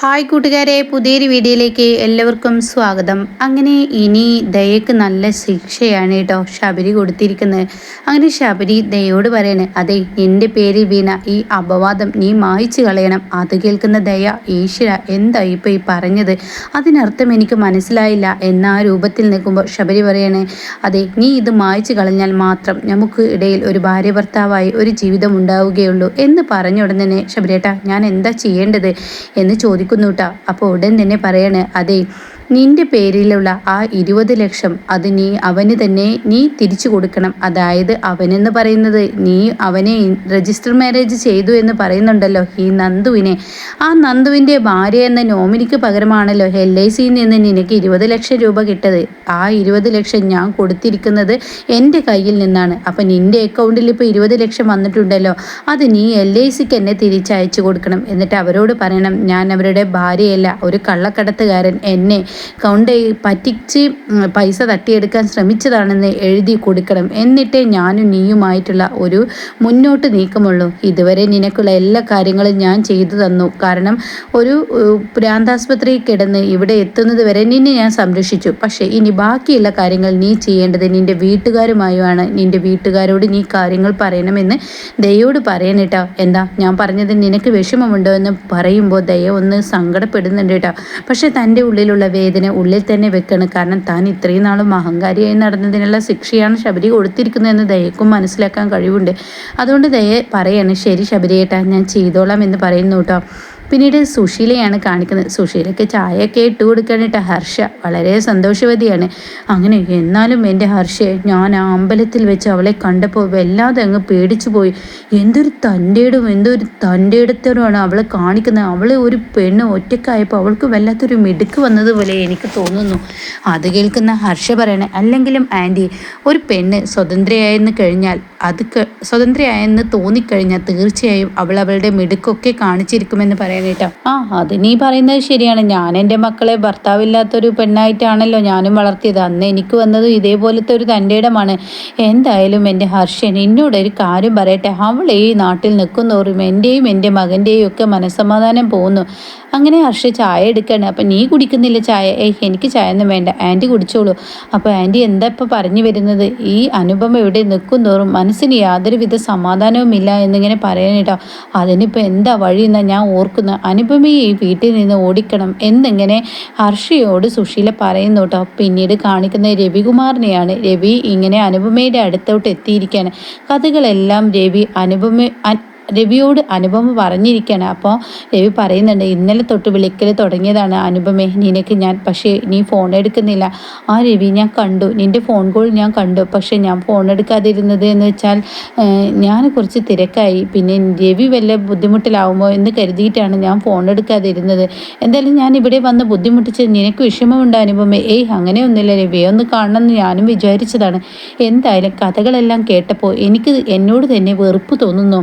Hi കൂട്ടുകാരെ പുതിയൊരു വീഡിയോയിലേക്ക് എല്ലാവർക്കും സ്വാഗതം. അങ്ങനെ ഇനി ദയക്ക് നല്ല ശിക്ഷയാണ് കേട്ടോ ശബരി കൊടുത്തിരിക്കുന്നത്. അങ്ങനെ ശബരി ദയോട് പറയണ് അതെ എന്റെ പേരിൽ വീണ ഈ അപവാദം നീ മായ്ച്ചു കളയണം. അത് കേൾക്കുന്ന ദയ ഈശ്വര എന്താ ഇപ്പോൾ ഈ പറഞ്ഞത്? അതിനർത്ഥം എനിക്ക് മനസ്സിലായില്ല. എന്ന ആ രൂപത്തിൽ നിൽക്കുമ്പോൾ ശബരി പറയണ് അതെ നീ ഇത് മായ്ച്ചു കളഞ്ഞാൽ മാത്രം നമുക്ക് ഇടയിൽ ഒരു ഭാര്യ ഭർത്താവായി ഒരു ജീവിതം ഉണ്ടാവുകയുള്ളൂ. എന്ന് പറഞ്ഞ ഉടനെ ശബരിയേട്ട ഞാൻ എന്താ ചെയ്യേണ്ടത്? എന്ന് ചോദിക്കും ചോദിക്കുന്നു കേട്ടോ അപ്പോൾ ഉടൻ തന്നെ പറയണേ അതെ നിന്റെ പേരിലുള്ള ആ ഇരുപത് ലക്ഷം അത് നീ അവന് തന്നെ നീ തിരിച്ചു കൊടുക്കണം. അതായത് അവനെന്ന് പറയുന്നത് നീ അവനെ രജിസ്റ്റർ മാരേജ് ചെയ്തു എന്ന് പറയുന്നുണ്ടല്ലോ ഈ നന്ദുവിനെ. ആ നന്ദുവിന്റെ ഭാര്യ എന്ന നോമിനിക്ക് പകരമാണല്ലോ എൽ ഐ സിയിൽ നിന്ന് നിനക്ക് ഇരുപത് ലക്ഷം രൂപ കിട്ടത്. ആ ഇരുപത് ലക്ഷം ഞാൻ കൊടുത്തിരിക്കുന്നത് എന്റെ കയ്യിൽ നിന്നാണ്. അപ്പം നിന്റെ അക്കൗണ്ടിൽ ഇപ്പോൾ ഇരുപത് ലക്ഷം വന്നിട്ടുണ്ടല്ലോ. അത് നീ എൽ ഐ സിക്ക് എന്നെ തിരിച്ചയച്ചു കൊടുക്കണം. എന്നിട്ട് അവരോട് പറയണം ഞാൻ അവരുടെ ഭാര്യയല്ല ഒരു കള്ളക്കടത്തുകാരൻ. എന്നെ കൗണ്ട് പറ്റിച്ച് പൈസ തട്ടിയെടുക്കാൻ ശ്രമിച്ചതാണെന്ന് എഴുതി കൊടുക്കണം. എന്നിട്ടേ ഞാനും നീയുമായിട്ടുള്ള ഒരു മുന്നോട്ട് നീക്കമുള്ളൂ. ഇതുവരെ നിനക്കുള്ള എല്ലാ കാര്യങ്ങളും ഞാൻ ചെയ്തു തന്നു. കാരണം ഒരു പ്രാന്താസ്പത്രി കിടന്ന് ഇവിടെ എത്തുന്നത് വരെ നിന്നെ ഞാൻ സംരക്ഷിച്ചു. പക്ഷേ ഇനി ബാക്കിയുള്ള കാര്യങ്ങൾ നീ ചെയ്യേണ്ടത് നിന്റെ വീട്ടുകാരുമായുമാണ്. നിന്റെ വീട്ടുകാരോട് നീ കാര്യങ്ങൾ പറയണമെന്ന് ദയോട് പറയണേട്ടോ എന്താ? ഞാൻ പറഞ്ഞത് നിനക്ക് വിഷമമുണ്ടോ എന്ന് പറയുമ്പോൾ ദയ ഒന്ന് സങ്കടപ്പെടുന്നുണ്ട് കേട്ടോ പക്ഷേ തന്റെ ഉള്ളിലുള്ള വേദന ഉള്ളിൽ തന്നെ വെക്കണം. കാരണം താൻ ഇത്രയും നാളും അഹങ്കാരിയായി നടന്നതിനുള്ള ശിക്ഷയാണ് ശബരി കൊടുത്തിരിക്കുന്നത് എന്ന് ദയക്കും മനസ്സിലാക്കാൻ കഴിവുണ്ട്. അതുകൊണ്ട് ദയ പറയാണ് ശരി ശബരിയേട്ടാ ഞാൻ ചെയ്തോളാം എന്ന് പറയുന്നു കേട്ടോ. പിന്നീട് സുശീലയാണ് കാണിക്കുന്നത്. സുശീലയ്ക്ക് ചായയൊക്കെ ഇട്ട് കൊടുക്കാനിട്ട ഹർഷ. വളരെ സന്തോഷവതിയാണ്. അങ്ങനെ എന്നാലും എന്റെ ഹർഷയെ ഞാൻ ആ അമ്പലത്തിൽ വെച്ച് അവളെ കണ്ടപ്പോൾ വല്ലാതെ അങ്ങ് പേടിച്ചു പോയി. എന്തൊരു തന്റെടും എന്തൊരു തന്റെ ഇടത്തരമാണ് അവളെ കാണിക്കുന്നത്. അവളെ ഒരു പെണ്ണ് ഒറ്റക്കായപ്പോൾ അവൾക്ക് വല്ലാത്തൊരു മിടുക്ക് വന്നതുപോലെ എനിക്ക് തോന്നുന്നു. അത് കേൾക്കുന്ന ഹർഷ പറയണേ അല്ലെങ്കിലും ആന്റി ഒരു പെണ്ണ് സ്വതന്ത്രയായിരുന്നു കഴിഞ്ഞാൽ അത് സ്വതന്ത്രയായെന്ന് തോന്നിക്കഴിഞ്ഞാൽ തീർച്ചയായും അവൾ അവളുടെ മിടുക്കൊക്കെ കാണിച്ചിരിക്കുമെന്ന് കേട്ടോ. ആ അത് നീ പറയുന്നത് ശരിയാണ്. ഞാൻ എന്റെ മക്കളെ ഭർത്താവില്ലാത്തൊരു പെണ്ണായിട്ടാണല്ലോ ഞാനും വളർത്തിയത്. അന്ന് എനിക്ക് വന്നതും ഇതേപോലത്തെ ഒരു തന്റെ ഇടമാണ്. എന്തായാലും എന്റെ ഹർഷൻ എന്നോട് ഒരു കാര്യം പറയട്ടെ. അവൾ ഈ നാട്ടിൽ നിൽക്കുന്നോറും എന്റെയും എന്റെ മകന്റെയും ഒക്കെ മനസ്സമാധാനം പോകുന്നു അങ്ങനെ ഹർഷ ചായ എടുക്കുകയാണ് അപ്പം നീ കുടിക്കുന്നില്ല ചായ? ഏയ് എനിക്ക് ചായ ഒന്നും വേണ്ട. ആന്റി കുടിച്ചോളൂ. അപ്പോൾ ആന്റി എന്താ ഇപ്പോൾ പറഞ്ഞു വരുന്നത്? ഈ അനുപമ ഇവിടെ നിൽക്കുന്നോറും മനസ്സിന് യാതൊരുവിധ സമാധാനവുമില്ല എന്നിങ്ങനെ പറയാനിട്ടോ അതിനിപ്പോൾ എന്താ വഴി എന്നാണ് ഞാൻ ഓർക്കുന്നത് അനുപമയെ ഈ വീട്ടിൽ നിന്ന് ഓടിക്കണം എന്നിങ്ങനെ ഹർഷയോട് സുശീല പറയുന്നു കേട്ടോ പിന്നീട് കാണിക്കുന്ന രവികുമാറിനെയാണ് രവി ഇങ്ങനെ അനുപമയുടെ അടുത്തോട്ട് എത്തിയിരിക്കുകയാണ് കഥകളെല്ലാം രവി അനുപമ രവിയോട് അനുപമ പറഞ്ഞിരിക്കുകയാണ് അപ്പോൾ രവി പറയുന്നുണ്ട് ഇന്നലെ തൊട്ട് വിളിക്കൽ തുടങ്ങിയതാണ് അനുപമേ. നിനക്ക് ഞാൻ പക്ഷേ നീ ഫോൺ എടുക്കുന്നില്ല. ആ രവി ഞാൻ കണ്ടു. നിന്റെ ഫോൺ കോൾ ഞാൻ കണ്ടു. പക്ഷേ ഞാൻ ഫോൺ എടുക്കാതിരുന്നത് എന്ന് വെച്ചാൽ ഞാൻ കുറച്ച് തിരക്കായി. പിന്നെ രവി വല്ല ബുദ്ധിമുട്ടിലാവുമോ എന്ന് കരുതിയിട്ടാണ് ഞാൻ ഫോൺ എടുക്കാതിരുന്നത്. എന്തായാലും ഞാൻ ഇവിടെ വന്ന് ബുദ്ധിമുട്ടിച്ച് നിനക്ക് വിഷമമുണ്ട് അനുപമേ? ഏയ് അങ്ങനെയൊന്നുമില്ല രവി ഒന്ന് കാണണമെന്ന് ഞാനും വിചാരിച്ചതാണ്. എന്തായാലും കഥകളെല്ലാം കേട്ടപ്പോൾ എനിക്ക് എന്നോട് തന്നെ വെറുപ്പ് തോന്നുന്നു.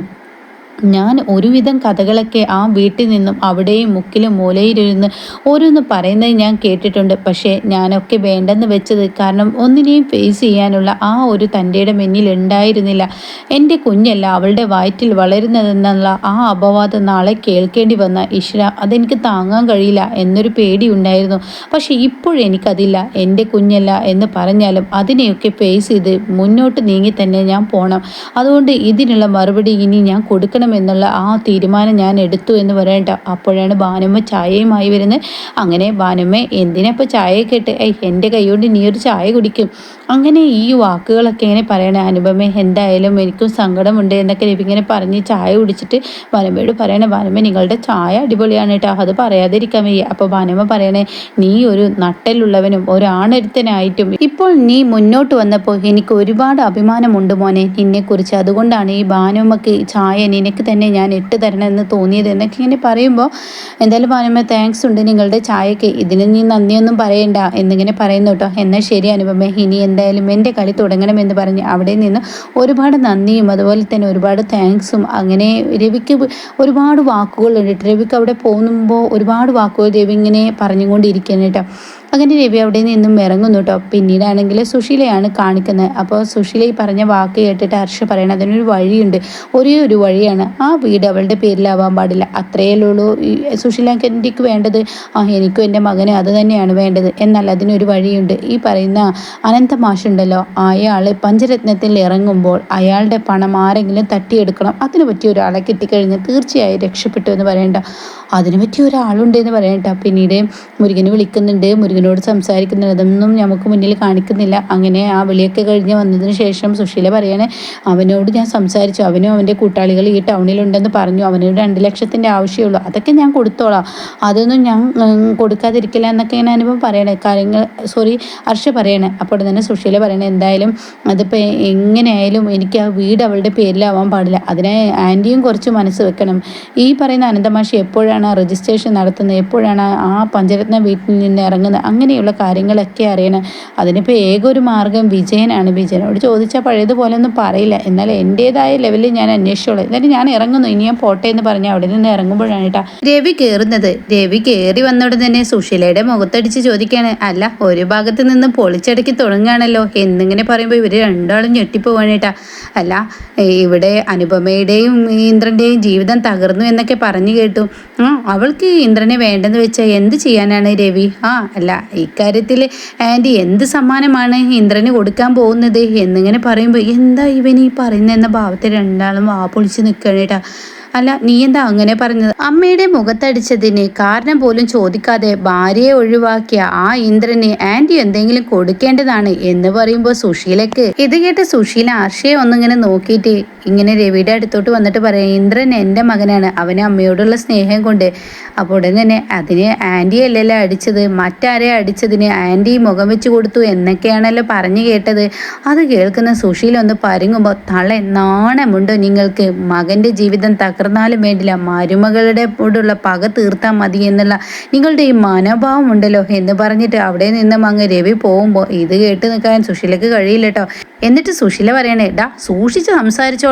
ഞാൻ ഒരുവിധം കഥകളൊക്കെ ആ വീട്ടിൽ നിന്നും അവിടെയും മുക്കിലും മൂലയിലിരുന്ന് ഓരോന്ന് പറയുന്നത് ഞാൻ കേട്ടിട്ടുണ്ട്. പക്ഷേ ഞാനൊക്കെ വേണ്ടെന്ന് വെച്ചത് കാരണം ഒന്നിനെയും ഫേസ് ചെയ്യാനുള്ള ആ ഒരു തന്റെയുടെ മുന്നിൽ ഉണ്ടായിരുന്നില്ല. എന്റെ കുഞ്ഞല്ല അവളുടെ വയറ്റിൽ വളരുന്നതെന്നുള്ള ആ അപവാദം നാളെ കേൾക്കേണ്ടി വന്ന. ഇഷ്ര അതെനിക്ക് താങ്ങാൻ കഴിയില്ല എന്നൊരു പേടി ഉണ്ടായിരുന്നു. പക്ഷേ ഇപ്പോഴെനിക്കതില്ല എന്റെ കുഞ്ഞല്ല എന്ന് പറഞ്ഞാലും അതിനെയൊക്കെ ഫേസ് ചെയ്ത് മുന്നോട്ട് നീങ്ങി തന്നെ ഞാൻ പോകണം അതുകൊണ്ട് ഇതിനുള്ള മറുപടി ഇനി ഞാൻ കൊടുക്കണം എന്നുള്ള ആ തീരുമാനം ഞാൻ എടുത്തു എന്ന് പറയണ്ട. അപ്പോഴാണ് ബാനമ്മ ചായയുമായി വരുന്നത്. അങ്ങനെ ബാനമ്മ എന്തിനപ്പോൾ ചായ കേട്ട് ഏയ് എന്റെ കൈകൊണ്ട് നീ ഒരു ചായ കുടിക്കും. അങ്ങനെ ഈ വാക്കുകളൊക്കെ ഇങ്ങനെ പറയണേ. അനുപമ എന്തായാലും എനിക്കും സങ്കടമുണ്ട് എന്നൊക്കെ ഇങ്ങനെ പറഞ്ഞ് ചായ കുടിച്ചിട്ട് ബാനമ്മയോട് പറയണേ ബാനമ്മ നിങ്ങളുടെ ചായ അടിപൊളിയാണ് കേട്ടോ അത് പറയാതിരിക്കാൻ വയ്യ. അപ്പോൾ ബാനമ്മ പറയണേ നീ ഒരു നട്ടലുള്ളവനും ഒരാണൊരുത്തനായിട്ടും ഇപ്പോൾ നീ മുന്നോട്ട് വന്നപ്പോൾ എനിക്ക് ഒരുപാട് അഭിമാനമുണ്ട് മോനെ. നിന്നെക്കുറിച്ച് അതുകൊണ്ടാണ് ഈ ബാനമ്മക്ക് ചായ നിനക്ക് തന്നെ ഞാൻ ഇട്ട് തരണമെന്ന് തോന്നിയത്. എന്നൊക്കെ ഇങ്ങനെ പറയുമ്പോൾ എന്തായാലും പറയുമ്പോൾ താങ്ക്സ് ഉണ്ട് നിങ്ങളുടെ ചായക്ക്. ഇതിന് നീ നന്ദിയൊന്നും പറയണ്ട എന്നിങ്ങനെ പറയുന്നു കേട്ടോ. എന്നാൽ ശരി അനുപമ ഇനി എന്തായാലും എന്റെ കളി തുടങ്ങണമെന്ന് പറഞ്ഞ് അവിടെ നിന്ന് ഒരുപാട് നന്ദിയും അതുപോലെ തന്നെ ഒരുപാട് താങ്ക്സും അങ്ങനെ രവിക്ക് ഒരുപാട് വാക്കുകളുണ്ട് രവിക്ക് അവിടെ പോകുമ്പോൾ ഒരുപാട് വാക്കുകൾ രവി ഇങ്ങനെ പറഞ്ഞുകൊണ്ടിരിക്കുന്നു കേട്ടോ. അങ്ങനെ രവി അവിടെ നിന്നും ഇറങ്ങുന്നു കേട്ടോ പിന്നീടാണെങ്കിൽ സുശീലയാണ് കാണിക്കുന്നത്. അപ്പോൾ സുശീല ഈ പറഞ്ഞ വാക്ക് കേട്ടിട്ട് ഹർഷ പറയണം അതിനൊരു വഴിയുണ്ട്. ഒരേ ഒരു വഴിയാണ്. ആ വീട് അവളുടെ പേരിലാവാൻ പാടില്ല. അത്രയേ ഉള്ളൂ. സുശീലക്ക് എനിക്ക് വേണ്ടത് ആ എനിക്കും എന്റെ മകന് അത് തന്നെയാണ് വേണ്ടത്. എന്നാൽ അതിനൊരു വഴിയുണ്ട്. ഈ പറയുന്ന അനന്ത മാഷുണ്ടല്ലോ അയാൾ പഞ്ചരത്നത്തിൽ ഇറങ്ങുമ്പോൾ അയാളുടെ പണം ആരെങ്കിലും തട്ടിയെടുക്കണം. അതിന് പറ്റിയ ഒരാളെ കിട്ടിക്കഴിഞ്ഞാൽ തീർച്ചയായും രക്ഷപ്പെട്ടു എന്ന് പറയണ്ട. അതിനു പറ്റിയ ഒരാളുണ്ട് എന്ന് പറയണ്ട. പിന്നീട് മുരുകന് വിളിക്കുന്നുണ്ട്. മുരുകനോട് സംസാരിക്കുന്നുണ്ട് സംസാരിക്കുന്നതൊന്നും നമുക്ക് മുന്നിൽ കാണിക്കുന്നില്ല. അങ്ങനെ ആ വിളിയൊക്കെ കഴിഞ്ഞ് വന്നതിന് ശേഷം സുശീല പറയാണ് അവനോട് ഞാൻ സംസാരിച്ചു. അവനും അവന്റെ കൂട്ടാളികൾ ഈ ടൗണിലുണ്ടെന്ന് പറഞ്ഞു. അവന് രണ്ട് ലക്ഷത്തിന്റെ ആവശ്യമുള്ളൂ. അതൊക്കെ ഞാൻ കൊടുത്തോളാം. അതൊന്നും ഞാൻ കൊടുക്കാതിരിക്കില്ല എന്നൊക്കെ ഞാൻ അനുഭവം പറയണേ. കാര്യങ്ങൾ സോറി ഹർഷ പറയണേ. അപ്പോൾ തന്നെ സുശീല പറയണേ എന്തായാലും അതിപ്പോൾ എങ്ങനെയായാലും എനിക്ക് ആ വീട് അവളുടെ പേരിലാവാൻ പാടില്ല. അതിനെ ആന്റിയും കുറച്ച് മനസ്സ് വെക്കണം. ഈ പറയുന്ന അനന്തമാഷി എപ്പോഴാണ് രജിസ്ട്രേഷൻ നടത്തുന്നത്? എപ്പോഴാണ് ആ പഞ്ചരത്ന വീട്ടിൽ നിന്ന് ഇറങ്ങുന്നത്? അങ്ങനെയുള്ള കാര്യങ്ങളൊക്കെ അറിയണം. അതിനിപ്പോൾ ഏക ഒരു മാർഗം വിജയനാണ് വിജയനോട് ചോദിച്ചാൽ പഴയതുപോലെ ഒന്നും പറയില്ല. എന്നാൽ എന്റേതായ ലെവലിൽ ഞാൻ അന്വേഷിച്ചോളൂ. എന്നിട്ട് ഞാൻ ഇറങ്ങുന്നു. ഇനി ഞാൻ പോട്ടെ എന്ന് പറഞ്ഞ് അവിടെ നിന്ന് ഇറങ്ങുമ്പോഴാണ് കേട്ടോ. രവി കയറുന്നത് രവി കയറി വന്നോടെ തന്നെ സുശീലയുടെ മുഖത്തടിച്ച് ചോദിക്കുകയാണ് അല്ല ഒരു ഭാഗത്ത് നിന്ന് പൊളിച്ചടക്കി തുടങ്ങുകയാണല്ലോ. എന്നിങ്ങനെ പറയുമ്പോൾ ഇവർ രണ്ടാളും ഞെട്ടിപ്പോവാണ് അല്ല ഇവിടെ അനുപമയുടെയും ഇന്ദ്രന്റെയും ജീവിതം തകർന്നു എന്നൊക്കെ പറഞ്ഞു കേട്ടു. അവൾക്ക് ഇന്ദ്രനെ വേണ്ടെന്ന് വെച്ചാൽ എന്ത് ചെയ്യാനാണ് രവി? ആ അല്ല ഇക്കാര്യത്തിൽ ആന്റി എന്ത് സമ്മാനമാണ് ഇന്ദ്രന് കൊടുക്കാൻ പോകുന്നത് എന്നിങ്ങനെ പറയുമ്പോൾ എന്താ ഇവൻ ഈ പറയുന്നതെന്ന ഭാവത്തിൽ രണ്ടാളും വാ പൊളിച്ച് നിൽക്കണേട്ടാ അല്ല നീ എന്താ അങ്ങനെ പറഞ്ഞത്? അമ്മയുടെ മുഖത്തടിച്ചതിന് കാരണം പോലും ചോദിക്കാതെ ഭാര്യയെ ഒഴിവാക്കിയ ആ ഇന്ദ്രന് ആന്റി എന്തെങ്കിലും കൊടുക്കേണ്ടതാണ് എന്ന് പറയുമ്പോൾ സുശീലക്ക് ഇത് കേട്ട് സുശീല ആർഷയെ ഒന്നിങ്ങനെ നോക്കിയിട്ട് ഇങ്ങനെ രവിയുടെ അടുത്തോട്ട് വന്നിട്ട് പറയാം ഇന്ദ്രൻ എന്റെ മകനാണ് അവന് അമ്മയോടുള്ള സ്നേഹം കൊണ്ട്. അപ്പോൾ ഉടൻ തന്നെ അതിന് ആന്റി അല്ലല്ലോ അടിച്ചത്? മറ്റാരെ അടിച്ചതിന് ആന്റി മുഖം വെച്ച് കൊടുത്തു എന്നൊക്കെയാണല്ലോ പറഞ്ഞു കേട്ടത്. അത് കേൾക്കുന്ന സുശീല ഒന്ന് പരുങ്ങുമ്പോൾ തളെ നാണമുണ്ടോ നിങ്ങൾക്ക്? മകന്റെ ജീവിതം തകർന്നാലും വേണ്ടില്ല. മരുമകളുടെ കൂടെയുള്ള പക തീർത്താൽ മതി എന്നുള്ള നിങ്ങളുടെ ഈ മനോഭാവം ഉണ്ടല്ലോ എന്ന് പറഞ്ഞിട്ട് അവിടെ നിന്ന് അങ്ങ് രവി പോകുമ്പോൾ ഇത് കേട്ട് നിൽക്കാൻ സുശീലക്ക് കഴിയില്ല കേട്ടോ. എന്നിട്ട് സുശീല പറയണേ ഡാ സൂക്ഷിച്ച്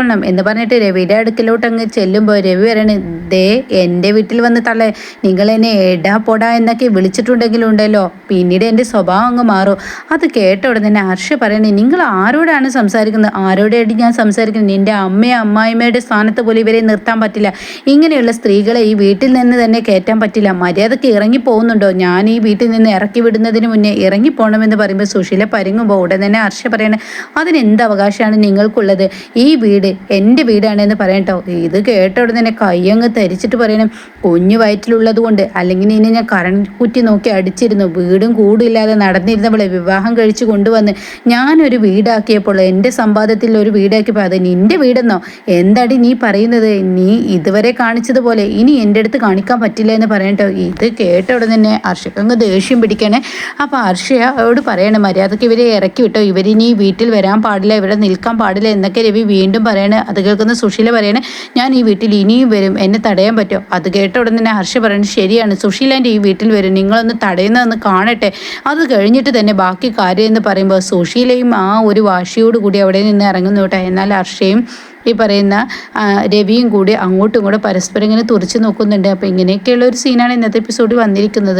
സംസാരിച്ചോളണം എന്ന് പറഞ്ഞിട്ട് രവിയുടെ അടുക്കലോട്ട് അങ്ങ് ചെല്ലുമ്പോൾ രവി പറയണ ദേ എന്റെ വീട്ടിൽ വന്ന് തള്ളേ നിങ്ങൾ എന്നെ എടാ പൊടാ എന്നൊക്കെ വിളിച്ചിട്ടുണ്ടെങ്കിലും ഉണ്ടല്ലോ. പിന്നീട് എന്റെ സ്വഭാവം അങ്ങ് മാറും. അത് കേട്ട ഉടനെ തന്നെ ഹർഷ പറയണേ നിങ്ങൾ ആരോടാണ് സംസാരിക്കുന്നത്? ആരോടായിട്ട് ഞാൻ സംസാരിക്കുന്നത്? നിന്റെ അമ്മയും അമ്മായിമ്മയുടെ സ്ഥാനത്ത് പോലും ഇവരെ നിർത്താൻ പറ്റില്ല. ഇങ്ങനെയുള്ള സ്ത്രീകളെ ഈ വീട്ടിൽ നിന്ന് തന്നെ കയറ്റാൻ പറ്റില്ല. മര്യാദയ്ക്ക് ഇറങ്ങി പോകുന്നുണ്ടോ? ഞാൻ ഈ വീട്ടിൽ നിന്ന് ഇറക്കി വിടുന്നതിന് മുന്നേ ഇറങ്ങി പോകണമെന്ന് പറയുമ്പോൾ സുശീല പരുങ്ങുമ്പോൾ ഉടൻ തന്നെ ഹർഷ പറയണേ അതിന് എന്ത് അവകാശമാണ് നിങ്ങൾക്കുള്ളത്? ഈ വീട് എന്റെ വീടാണെന്ന് പറയട്ടോ. ഇത് കേട്ട ഉടനെ തന്നെ കയ്യങ്ങ് തരിച്ചിട്ട് പറയണം. കുഞ്ഞു വയറ്റിലുള്ളത് കൊണ്ട് അല്ലെങ്കിൽ ഇനി ഞാൻ കറണ്ട് കുറ്റി നോക്കി അടിച്ചിരുന്നു. വീടും കൂടുമില്ലാതെ നടന്നിരുന്നവളെ വിവാഹം കഴിച്ച് കൊണ്ടുവന്ന് ഞാനൊരു വീടാക്കിയപ്പോൾ എന്റെ സമ്പാദ്യത്തിൽ ഒരു വീടാക്കിയപ്പോൾ അത് നിന്റെ വീടെന്നോ? എന്താടി നീ പറയുന്നത്? നീ ഇതുവരെ കാണിച്ചതുപോലെ ഇനി എന്റെ അടുത്ത് കാണിക്കാൻ പറ്റില്ല എന്ന് പറയട്ടോ. ഇത് കേട്ട ഉടനെ തന്നെ അർഷക്കങ്ങ് ദേഷ്യം പിടിക്കണേ. അപ്പോൾ അർഷയോട് പറയണം മര്യാദയ്ക്ക് ഇവരെ ഇറക്കി വിട്ടോ. ഇവരിനി വീട്ടിൽ വരാൻ പാടില്ല ഇവിടെ നിൽക്കാൻ പാടില്ല എന്നൊക്കെ രവി വീണ്ടും പറയണേ അത് കേൾക്കുന്ന സുശീല പറയണേ ഞാൻ ഈ വീട്ടിൽ ഇനിയും വരും എന്നെ തടയാൻ പറ്റുമോ അത് കേട്ട ഉടൻ തന്നെ ഹർഷ പറയുന്നത് ശരിയാണ് സുശീലാന്റെ ഈ വീട്ടിൽ വരും നിങ്ങളൊന്ന് തടയുന്നതെന്ന് കാണട്ടെ. അത് കഴിഞ്ഞിട്ട് തന്നെ ബാക്കി കാര്യം എന്ന് പറയുമ്പോൾ സുശീലയും ആ ഒരു വാശിയോട് കൂടി അവിടെ നിന്ന് ഇറങ്ങുന്നു കേട്ടോ. എന്നാൽ ഹർഷയും ഈ പറയുന്ന രവിയും കൂടി അങ്ങോട്ടും ഇങ്ങോട്ടും പരസ്പരം ഇങ്ങനെ തുറച്ചു നോക്കുന്നുണ്ട്. അപ്പോൾ ഇങ്ങനെയൊക്കെയുള്ള ഒരു സീനാണ് ഇന്നത്തെ എപ്പിസോഡിൽ വന്നിരിക്കുന്നത്.